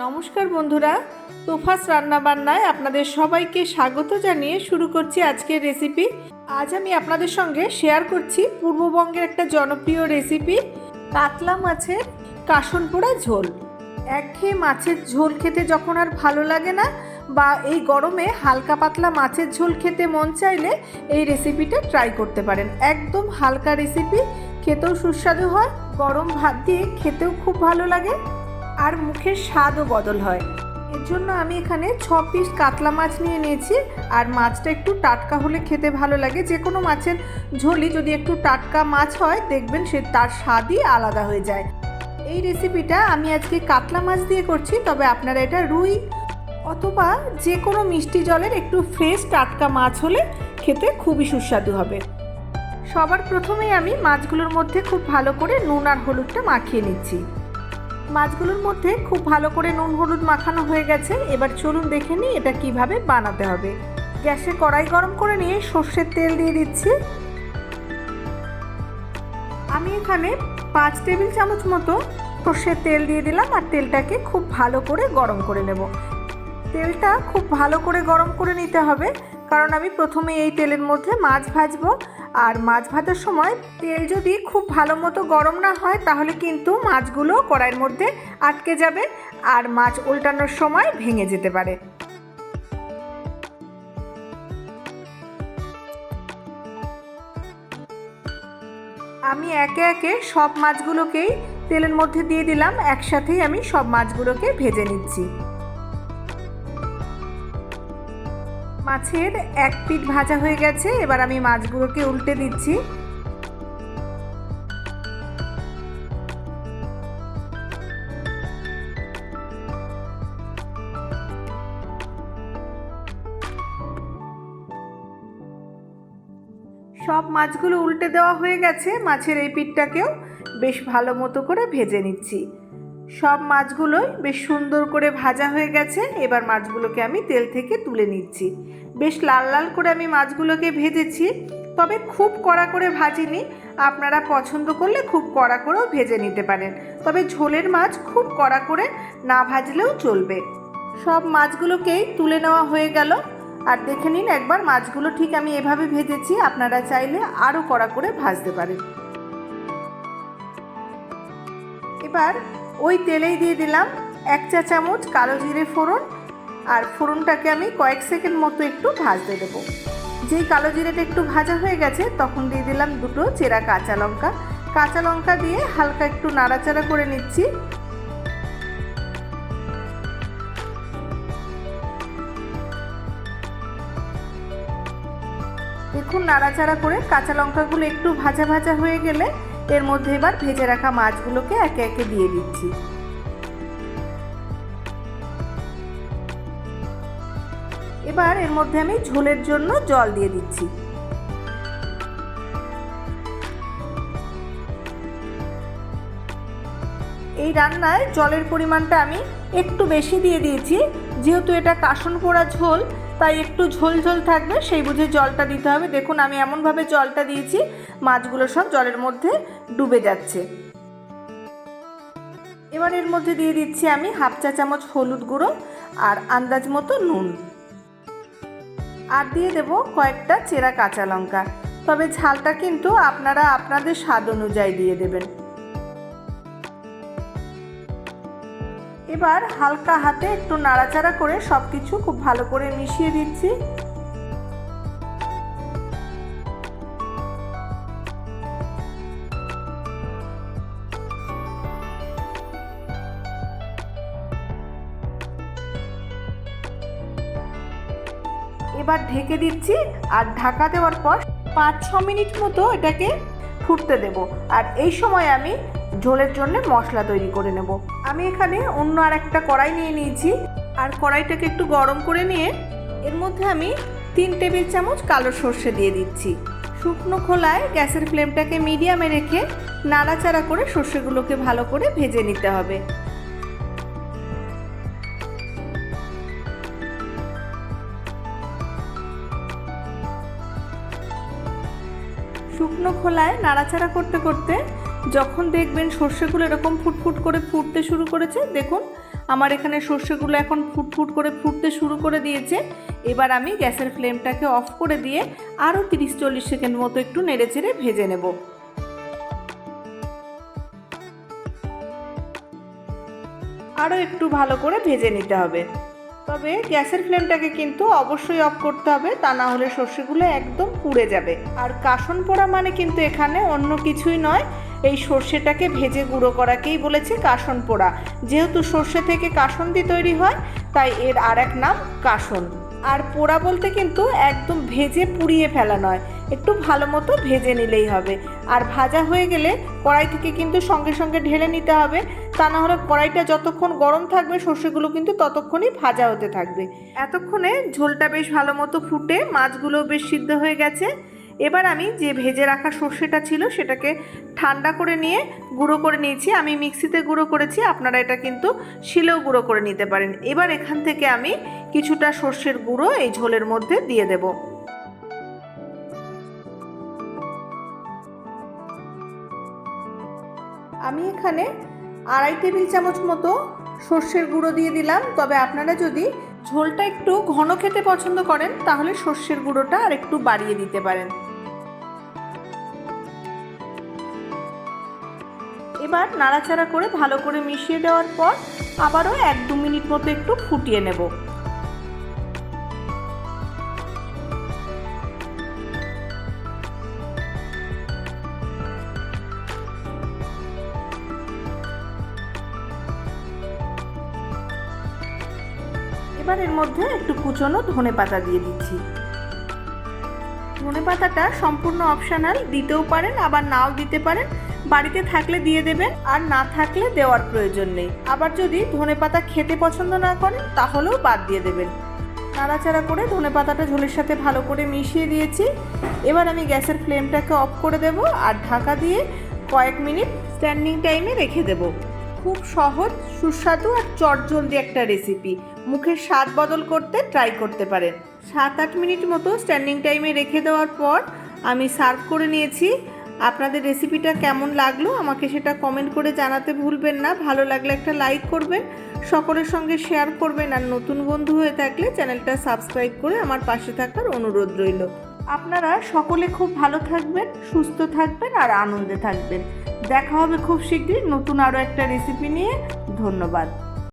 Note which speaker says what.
Speaker 1: নমস্কার বন্ধুরা, তোফাস রান্নাবান্নায় আপনাদের সবাইকে স্বাগত জানিয়ে শুরু করছি আজকের রেসিপি আজ আমি আপনাদের সঙ্গে শেয়ার করছি পূর্ববঙ্গের একটা জনপ্রিয় রেসিপি কাতলা মাছের কাসন পোড়া ঝোল। একঘেয়ে মাছের ঝোল খেতে যখন আর ভালো লাগে না, বা এই গরমে হালকা পাতলা মাছের ঝোল খেতে মন চাইলে এই রেসিপিটা ট্রাই করতে পারেন। একদম হালকা রেসিপি খেতেও সুস্বাদু হয়, গরম ভাত দিয়ে খেতেও খুব ভালো লাগে। আর মুখের স্বাদও বদল হয়। এর জন্য আমি এখানে ছ পিস কাতলা মাছ নিয়ে নিয়েছি। আর মাছটা একটু টাটকা হলে খেতে ভালো লাগে। যে কোনো মাছের ঝোলই যদি একটু টাটকা মাছ হয়, দেখবেন সে তার স্বাদই আলাদা হয়ে যায়। এই রেসিপিটা আমি আজকে কাতলা মাছ দিয়ে করছি। তবে আপনারা এটা রুই অথবা যে কোনো মিষ্টি জলের একটু ফ্রেশ টাটকা মাছ হলে খেতে খুবই সুস্বাদু হবে। সবার প্রথমেই আমি মাছগুলোর মধ্যে খুব ভালো করে নুন আর হলুদটা মাখিয়ে নিচ্ছি। মাছগুলোর মধ্যে খুব ভালো করে নুন হলুদ মাখানো হয়ে গেছে। এবার চলুন দেখে নিই এটা কীভাবে বানাতে হবে। গ্যাসে কড়াই গরম করে নিয়ে সর্ষের তেল দিয়ে দিচ্ছি। আমি এখানে পাঁচ টেবিল চামচ মতো সর্ষের তেল দিয়ে দিলাম আর তেলটাকে খুব ভালো করে গরম করে নেব। তেলটা খুব ভালো করে গরম করে নিতে হবে, কারণ আমি প্রথমে এই তেলের মধ্যে মাছ ভাজবো। আর মাছ ভাজার সময় তেল যদি খুব ভালো মতো গরম না হয়, তাহলে কিন্তু মাছগুলো কড়াইয়ের মধ্যে আটকে যাবে আর মাছ উল্টানোর সময় ভেঙে যেতে পারে। আমি একে একে সব মাছগুলোকেই তেলের মধ্যে দিয়ে দিলাম, একসাথেই আমি সব মাছগুলোকে ভেজে নিচ্ছি। মাছের এক পিঠ ভাজা হয়ে গেছে, এবার আমি মাছগুলোকে উল্টে দিচ্ছি। সব মাছগুলো উল্টে দেওয়া হয়ে গেছে, মাছের এই পিঠটাকেও বেশ ভালো মতো করে ভেজে নিচ্ছি। সব মাছগুলোই বেশ সুন্দর করে ভাজা হয়ে গেছে। এবার মাছগুলোকে আমি তেল থেকে তুলে নিচ্ছি। বেশ লাল লাল করে আমি মাছগুলোকে ভেজেছি, তবে খুব কড়া করে ভাজিনি। আপনারা পছন্দ করলে খুব কড়া করেও ভেজে নিতে পারেন। তবে ঝোলের মাছ খুব কড়া করে না ভাজলেও চলবে। সব মাছগুলোকেই তুলে নেওয়া হয়ে গেল। আর দেখে নিন, একবার মাছগুলো ঠিক আমি এভাবে ভেজেছি। আপনারা চাইলে আরও কড়া করে ভাজতে পারেন। এবার ওই তেলেই দিয়ে দিলাম এক চা চামচ কালো জিরে ফোড়ন। আর ফোড়নটাকে আমি কয়েক সেকেন্ড মতো একটু ভাজতে দেবো। যেই কালো জিরেটা একটু ভাজা হয়ে গেছে, তখন দিয়ে দিলাম দুটো চেরা কাঁচা লঙ্কা। কাঁচা লঙ্কা দিয়ে হালকা একটু নাড়াচাড়া করে নিচ্ছি। দেখুন, নাড়াচাড়া করে কাঁচা লঙ্কাগুলো একটু ভাজা ভাজা হয়ে গেলে এর মধ্যে এবার ভেজে রাখা মাছগুলোকে একে একে দিয়ে দিচ্ছি। এবার এর মধ্যে আমি ঝোলের জন্য জল দিয়ে দিচ্ছি। এই রান্নায় জলের পরিমাণটা আমি একটু বেশি দিয়ে দিয়েছি, যেহেতু এটা কাসন পোড়া ঝোল তাই একটু ঝোল ঝোল থাকবে, সেই বুঝে জলটা দিতে হবে। দেখুন, আমি এমনভাবে জলটা দিয়েছি, মাছগুলো সব জলের মধ্যে ডুবে যাচ্ছে। এবার এর মধ্যে দিয়ে দিচ্ছি আমি হাফ চা চামচ হলুদ গুঁড়ো আর আন্দাজ মতো নুন। আর দিয়ে দেব কয়েকটা চেরা কাঁচা লঙ্কা। তবে ঝালটা কিন্তু আপনারা আপনাদের স্বাদ অনুযায়ী দিয়ে দেবেন। এবার হালকা হাতে একটু নাড়াচাড়া করে সব কিছু খুব ভালো করে মিশিয়ে দিচ্ছি। এবার ঢেকে দিচ্ছি আর ঢাকা দেওয়ার পর পাঁচ ছ মিনিট মতো এটাকে ফুটতে দেব। আর এই সময় আমি ঝোলের জন্য মশলা তৈরি করে নেব। আমি এখানে অন্য আর একটা কড়াই নিয়ে নিয়েছি। আর কড়াইটাকে একটু গরম করে নিয়ে এর মধ্যে আমি তিন টেবিল চামচ কালো সর্ষে দিয়ে দিচ্ছি। শুকনো খোলায় গ্যাসের ফ্লেমটাকে মিডিয়ামে রেখে নাড়াচাড়া করে সর্ষেগুলোকে ভালো করে ভেজে নিতে হবে। শুকনো খোলায় নাড়াচাড়া করতে করতে যখন দেখবেন সর্ষেগুলো এরকম ফুটফুট করে ফুটতে শুরু করেছে, দেখুন, আমার এখানে সর্ষেগুলো এখন ফুটফুট করে ফুটতে শুরু করে দিয়েছে। এবার আমি গ্যাসের ফ্লেমটাকে অফ করে দিয়ে আরও তিরিশ চল্লিশ সেকেন্ড মতো একটু নেড়ে চেড়ে ভেজে নেব। আরও একটু ভালো করে ভেজে নিতে হবে। তবে গ্যাসের ফ্লেমটাকে কিন্তু অবশ্যই অফ করতে হবে, তা না হলে সর্ষেগুলো একদম পুড়ে যাবে। আর কাসন পোড়া মানে কিন্তু এখানে অন্য কিছুই নয় এই সর্ষেটাকে ভেজে গুঁড়ো করাকেই বলেছে কাসন পোড়া। যেহেতু সর্ষে থেকে কাসন্দি তৈরি হয়, তাই এর আর এক নাম কাসন। আর পোড়া বলতে কিন্তু একদম ভেজে পুড়িয়ে ফেলা নয়, একটু ভালো মতো ভেজে নিলেই হবে। আর ভাজা হয়ে গেলে কড়াই থেকে কিন্তু সঙ্গে সঙ্গে ঢেলে নিতে হবে। তা না হলে কড়াইটা যতক্ষণ গরম থাকবে, সর্ষেগুলো কিন্তু ততক্ষণই ভাজা হতে থাকবে। এতক্ষণে ঝোলটা বেশ ভালো মতো ফুটে মাছগুলো বেশ সিদ্ধ হয়ে গেছে। এবার আমি যে ভেজে রাখা সর্ষেটা ছিল সেটাকে ঠান্ডা করে নিয়ে গুঁড়ো করে নিয়েছি। আমি মিক্সিতে গুঁড়ো করেছি, আপনারা এটা কিন্তু শিলেও গুঁড়ো করে নিতে পারেন। এবার এখান থেকে আমি কিছুটা সর্ষের গুঁড়ো এই ঝোলের মধ্যে দিয়ে দেব। আমি এখানে আড়াই টেবিল চামচ মতো সর্ষের গুঁড়ো দিয়ে দিলাম। তবে আপনারা যদি ঝোলটা একটু ঘন খেতে পছন্দ করেন, তাহলে সর্ষের গুঁড়োটা আর একটু বাড়িয়ে দিতে পারেন। এবার নাড়াচাড়া করে ভালো করে মিশিয়ে দেওয়ার পর আবারও এক দু মিনিট মতো একটু ফুটিয়ে নেব। এবার এর মধ্যে একটু কুচনো ধনে পাতা দিয়ে দিচ্ছি। ধনে পাতাটা সম্পূর্ণ অপশনাল দিতেও পারেন, আবার নাও দিতে পারেন। বাড়িতে থাকলে দিয়ে দেবেন, আর না থাকলে দেওয়ার প্রয়োজন নেই। আবার যদি ধনে পাতা খেতে পছন্দ না করেন, তাহলেও বাদ দিয়ে দেবেন। নাড়াচাড়া করে ধনে পাতাটা ঝোলের সাথে ভালো করে মিশিয়ে দিয়েছি। এবার আমি গ্যাসের ফ্লেমটাকে অফ করে দেব, আর ঢাকা দিয়ে কয়েক মিনিট স্ট্যান্ডিং টাইমে রেখে দেব। খুব সহজ, সুস্বাদু আর চটজলদি একটা রেসিপি মুখের স্বাদ বদল করতে ট্রাই করতে পারেন। সাত আট মিনিট মতো স্ট্যান্ডিং টাইমে রেখে দেওয়ার পর আমি সার্ভ করে নিয়েছি। আপনাদের রেসিপিটা কেমন লাগল আমাকে সেটা কমেন্ট করে জানাতে ভুলবেন না। ভালো লাগলে একটা লাইক করবেন, সকলের সঙ্গে শেয়ার করবেন আর নতুন বন্ধু হয়ে থাকলে চ্যানেলটা সাবস্ক্রাইব করে আমার পাশে থাকার অনুরোধ রইল। আপনারা সকলে খুব ভালো থাকবেন, সুস্থ থাকবেন আর আনন্দে থাকবেন। দেখা হবে খুব শীঘ্রই নতুন আরও একটা রেসিপি নিয়ে। ধন্যবাদ।